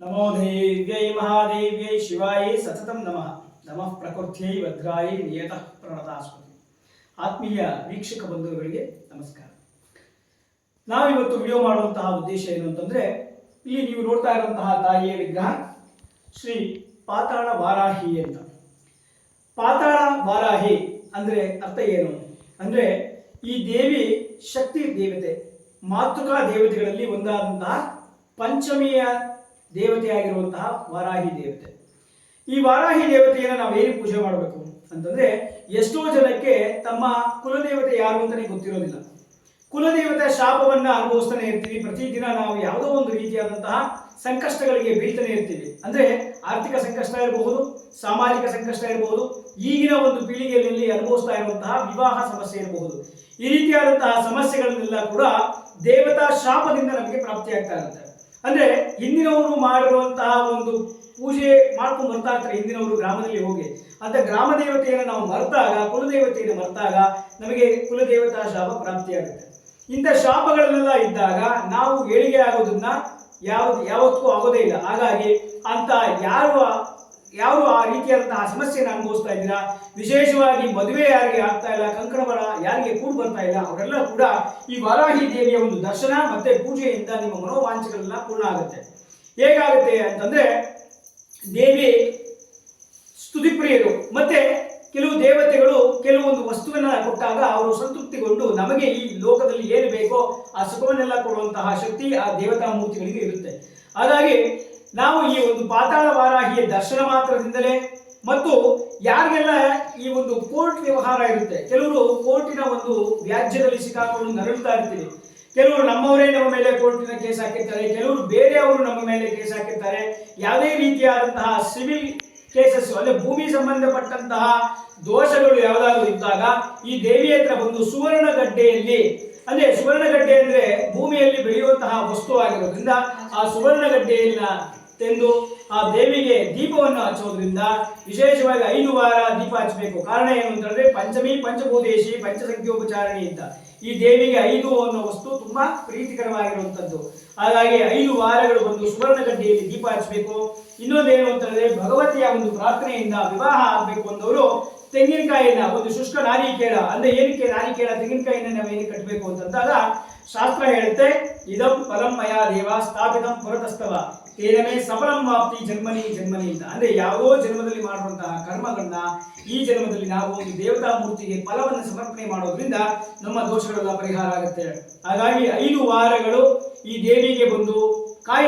ನಮೋ ದೇವ್ಯೈ ಮಹಾದೇವ್ಯೈ ಶಿವಾಯಿ ಸತತಂ ನಮಃ ನಮಃ ಪ್ರಕೃತ್ಯೈ ವಜ್ರಾಯ ನಿಯತಃ ಪ್ರಣತಾಸ್ಪತಿ ಆತ್ಮೀಯ ವೀಕ್ಷಕ ಬಂಧುಗಳಿಗೆ ನಮಸ್ಕಾರ. ನಾವಿವತ್ತು ವಿಡಿಯೋ ಮಾಡುವಂತಹ ಉದ್ದೇಶ ಏನು ಅಂತಂದ್ರೆ, ಇಲ್ಲಿ ನೀವು ನೋಡ್ತಾ ಇರುವಂತಹ ತಾಯಿಯ ವಿಗ್ರಹ ಶ್ರೀ ಪಾತಾಳ ವಾರಾಹಿ ಅಂತ. ಪಾತಾಳ ವಾರಾಹಿ ಅಂದ್ರೆ ಅರ್ಥ ಏನು? ಅಂದ್ರೆ ಈ ದೇವಿ ಶಕ್ತಿ ದೇವತೆ, ಮಾತೃಕಾ ದೇವತೆಗಳಲ್ಲಿ ಒಂದಾದಂತಹ ಪಂಚಮಿಯ ದೇವತೆಯಾಗಿರುವಂತಹ ವಾರಾಹಿ ದೇವತೆ. ಈ ವಾರಾಹಿ ದೇವತೆಯನ್ನು ನಾವು ಏನು ಪೂಜೆ ಮಾಡಬೇಕು ಅಂತಂದ್ರೆ ಎಷ್ಟೋ ಜನಕ್ಕೆ ತಮ್ಮ ಕುಲದೇವತೆ ಯಾರು ಅಂತಲೇ ಗೊತ್ತಿರೋದಿಲ್ಲ. ಕುಲದೇವತೆ ಶಾಪವನ್ನ ಅನುಭವಿಸ್ತಾನೆ ಇರ್ತೀವಿ. ಪ್ರತಿದಿನ ನಾವು ಯಾವುದೋ ಒಂದು ರೀತಿಯಾದಂತಹ ಸಂಕಷ್ಟಗಳಿಗೆ ಬೀಳ್ತಾನೆ ಇರ್ತೀವಿ. ಅಂದ್ರೆ ಆರ್ಥಿಕ ಸಂಕಷ್ಟ ಇರಬಹುದು, ಸಾಮಾಜಿಕ ಸಂಕಷ್ಟ ಇರಬಹುದು, ಈಗಿನ ಒಂದು ಪೀಳಿಗೆಯಲ್ಲಿ ಅನುಭವಿಸ್ತಾ ಇರುವಂತಹ ವಿವಾಹ ಸಮಸ್ಯೆ ಇರಬಹುದು. ಈ ರೀತಿಯಾದಂತಹ ಸಮಸ್ಯೆಗಳನ್ನೆಲ್ಲ ಕೂಡ ದೇವತಾ ಶಾಪದಿಂದ ನಮಗೆ ಪ್ರಾಪ್ತಿಯಾಗ್ತಾ ಇರುತ್ತೆ. ಅಂದ್ರೆ ಹಿಂದಿನವರು ಮಾಡಿರುವಂತಹ ಒಂದು ಪೂಜೆ ಮಾಡ್ಕೊಂಡು ಬರ್ತಾ ಇರ್ತಾರೆ, ಹಿಂದಿನವರು ಗ್ರಾಮದಲ್ಲಿ ಹೋಗಿ. ಅಂತ ಗ್ರಾಮ ದೇವತೆಯನ್ನು ನಾವು ಮರೆತಾಗ, ಕುಲದೇವತೆಯನ್ನು ಮರೆತಾಗ ನಮಗೆ ಕುಲದೇವತಾ ಶಾಪ ಪ್ರಾಪ್ತಿಯಾಗುತ್ತೆ ಇಂಥ ಶಾಪಗಳನ್ನೆಲ್ಲ ಇದ್ದಾಗ ನಾವು ಏಳಿಗೆ ಆಗೋದನ್ನ ಯಾವ ಯಾವತ್ತೂ ಆಗೋದೇ ಇಲ್ಲ. ಹಾಗಾಗಿ ಅಂತ ಯಾರು ಯಾರು ಆ ರೀತಿಯಾದಂತಹ ಸಮಸ್ಯೆಯನ್ನು ಅನುಭವಿಸ್ತಾ ಇದ್ದೀರಾ? ವಿಶೇಷವಾಗಿ ಮದುವೆ ಯಾರಿಗೆ ಆಗ್ತಾ ಇಲ್ಲ, ಕಂಕಣ ಬರ ಯಾರಿಗೆ ಕೂಡು ಬರ್ತಾ ಇಲ್ಲ, ಅವರೆಲ್ಲ ಕೂಡ ಈ ವಾರಾಹಿ ದೇವಿಯ ಒಂದು ದರ್ಶನ ಮತ್ತೆ ಪೂಜೆಯಿಂದ ನಿಮ್ಮ ಮನೋವಾಂಚಗಳೆಲ್ಲ ಪೂರ್ಣ ಆಗುತ್ತೆ. ಹೇಗಾಗುತ್ತೆ ಅಂತಂದ್ರೆ, ದೇವಿ ಸ್ತುತಿಪ್ರಿಯರು, ಮತ್ತೆ ಕೆಲವು ದೇವತೆಗಳು ಕೆಲವೊಂದು ವಸ್ತುವನ್ನ ಕೊಟ್ಟಾಗ ಅವರು ಸಂತೃಪ್ತಿಗೊಂಡು ನಮಗೆ ಈ ಲೋಕದಲ್ಲಿ ಏನು ಬೇಕೋ ಆ ಸುಖವನ್ನೆಲ್ಲ ಕೊಡುವಂತಹ ಶಕ್ತಿ ಆ ದೇವತಾ ಮೂರ್ತಿಗಳಿಗೆ ಇರುತ್ತೆ. ಹಾಗಾಗಿ ನಾವು ಈ ಒಂದು ಪಾತಾಳ ವಾರಾಹಿಯ ದರ್ಶನ ಮಾತ್ರದಿಂದಲೇ ಮತ್ತು ಯಾರಿಗೆಲ್ಲ ಈ ಒಂದು ಕೋರ್ಟ್ ವ್ಯವಹಾರ ಇರುತ್ತೆ, ಕೆಲವರು ಕೋರ್ಟಿನ ಒಂದು ವ್ಯಾಜ್ಯದಲ್ಲಿ ಸಿಕ್ಕಾಕೊಂಡು ನರಳುತ್ತಾ ಇರ್ತೀವಿ ಕೆಲವರು ನಮ್ಮವರೇ ನಮ್ಮ ಮೇಲೆ ಕೋರ್ಟಿನ ಕೇಸ್ ಹಾಕಿರ್ತಾರೆ, ಕೆಲವರು ಬೇರೆಯವರು ನಮ್ಮ ಮೇಲೆ ಕೇಸ್ ಹಾಕಿರ್ತಾರೆ. ಯಾವುದೇ ರೀತಿಯಾದಂತಹ ಸಿವಿಲ್ ಕೇಸಸ್ ಅಂದ್ರೆ ಭೂಮಿ ಸಂಬಂಧಪಟ್ಟಂತಹ ದೋಷಗಳು ಯಾವುದಾದ್ರೂ ಇದ್ದಾಗ ಈ ದೇವಿ ಹತ್ರ ಬಂದು ಸುವರ್ಣ ಗಡ್ಡೆಯಲ್ಲಿ ಅಂದ್ರೆ ಸುವರ್ಣ ಗಡ್ಡೆ ಅಂದ್ರೆ ಭೂಮಿಯಲ್ಲಿ ಬೆಳೆಯುವಂತಹ ವಸ್ತು ಆಗಿರೋದ್ರಿಂದ ಆ ಸುವರ್ಣ ಗಡ್ಡೆಯನ್ನ ತೆಂದು ಆ ದೇವಿಗೆ ದೀಪವನ್ನು ಹಚ್ಚೋದ್ರಿಂದ ವಿಶೇಷವಾಗಿ ಐದು ವಾರ ದೀಪ ಹಚ್ಚಬೇಕು. ಕಾರಣ ಏನು ಅಂತಂದ್ರೆ ಪಂಚಮಿ, ಪಂಚಭೂತೇಶಿ, ಪಂಚಸಂಖ್ಯೋಪಚಾರಣೆ ಅಂತ. ಈ ದೇವಿಗೆ ಐದು ಅನ್ನೋ ವಸ್ತು ತುಂಬಾ ಪ್ರೀತಿಕರವಾಗಿರುವಂತದ್ದು. ಹಾಗಾಗಿ ಐದು ವಾರಗಳು ಬಂದು ಸುವರ್ಣ ಗಡ್ಡೆಯಲ್ಲಿ ದೀಪ ಹಚ್ಚಬೇಕು. ಇನ್ನೊಂದೇನು ಅಂತಂದ್ರೆ ಭಗವತಿಯ ಒಂದು ಪ್ರಾರ್ಥನೆಯಿಂದ ವಿವಾಹ ಆಗಬೇಕು ಅಂದವರು ತೆಂಗಿನಕಾಯಿನ ಒಂದು ಶುಷ್ಕ ನಾರಿಕೇಳ ಅಂದ್ರೆ ಏನಕ್ಕೆ ನಾರಿಕೇಳ ತೆಂಗಿನಕಾಯಿನ ನಾವು ಏನು ಕಟ್ಟಬೇಕು ಅಂತಂದಾಗ ಶಾಸ್ತ್ರ ಹೇಳುತ್ತೆ, ಇದಂ ಫಲಂ ಮಯಾ ದೇವ ಸ್ಥಾಪಿತಂ ಪುರತಸ್ತವ ತೇನಮೇ ಸಫಲಂ ವಾಪ್ತಿ ಜನ್ಮನಿ ಜನ್ಮನಿ ಅಂತ ಅಂದ್ರೆ ಯಾವುದೋ ಜನ್ಮದಲ್ಲಿ ಮಾಡುವಂತಹ ಕರ್ಮಗಳನ್ನ ಈ ಜನ್ಮದಲ್ಲಿ ನಾವು ಒಂದು ದೇವತಾ ಮೂರ್ತಿಗೆ ಫಲವನ್ನು ಸಮರ್ಪಣೆ ಮಾಡೋದ್ರಿಂದ ನಮ್ಮ ದೋಷಗಳೆಲ್ಲ ಪರಿಹಾರ ಆಗುತ್ತೆ. ಹಾಗಾಗಿ ಐದು ವಾರಗಳು ಈ ದೇವಿಗೆ ಬಂದು